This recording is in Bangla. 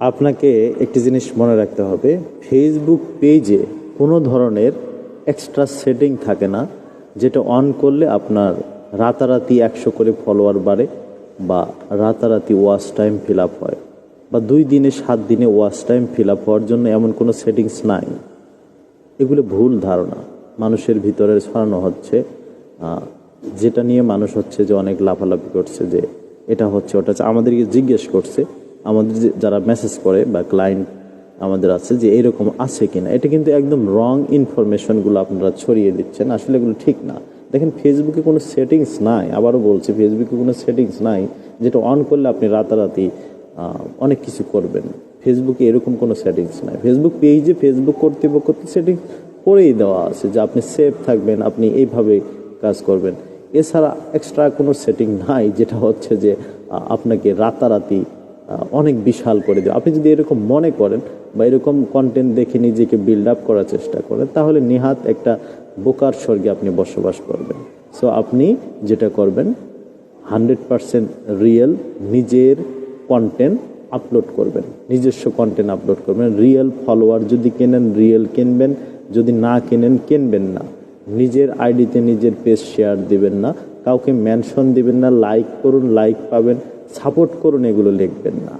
আপনাকে একটি জিনিস মনে রাখতে হবে। ফেসবুক পেজে কোনো ধরনের এক্সট্রা সেটিং থাকে না, যেটা অন করলে আপনার রাতারাতি একশো করে ফলোয়ার বাড়ে বা রাতারাতি ওয়াচ টাইম ফিল আপ হয় বা দুই দিনে, সাত দিনে ওয়াচ টাইম ফিল আপ হওয়ার জন্য এমন কোনো সেটিংস নাই। এগুলো ভুল ধারণা। মানুষের ভিতরে ছড়ানো হচ্ছে যেটা নিয়ে মানুষ হচ্ছে যে অনেক লাফালাফি করছে যে এটা হচ্ছে, ওটা আমাদেরকে জিজ্ঞেস করছে আমাদের যারা মেসেজ করে বা ক্লায়েন্ট আমাদের আছে যে এরকম আছে কিনা? এটা কিন্তু একদম রং ইনফরমেশনগুলো আপনারা ছড়িয়ে দিচ্ছেন। আসলে এগুলো ঠিক না। দেখেন ফেসবুকে কোনো সেটিংস নাই। আবারও বলছি ফেসবুকে কোনো সেটিংস নাই যেটা অন করলে আপনি রাতারাতি অনেক কিছু করবেন। ফেসবুকে এরকম কোনো সেটিংস নাই। ফেসবুক পেজে ফেসবুক কর্তৃপক্ষ সেটিংস করেই দেওয়া আছে যে, আপনি সেফ থাকবেন, আপনি এইভাবে কাজ করবেন। এছাড়া এক্সট্রা কোনো সেটিং নাই যেটা হচ্ছে যে আপনাকে রাতারাতি অনেক বিশাল করে দেবে আপনি যদি এরকম মনে করেন বা এরকম কন্টেন্ট দেখে নিজেকে বিল্ড আপ করার চেষ্টা করেন, তাহলে নিহাত একটা বোকার স্বর্গে আপনি বসবাস করবেন। সো আপনি যেটা করবেন হান্ড্রেড পারসেন্ট রিয়েল নিজের কন্টেন্ট আপলোড করবেন। নিজস্ব কন্টেন্ট আপলোড করবেন। রিয়েল ফলোয়ার যদি কেনেন রিয়েল কিনবেন। যদি না কেনেন, কিনবেন না। নিজের আইডিতে নিজের পেজ শেয়ার দিবেন না, কাউকে মেনশন দিবেন না লাইক করুন লাইক পাবেন সাপোর্ট করুন, এগুলো লিখবেন না।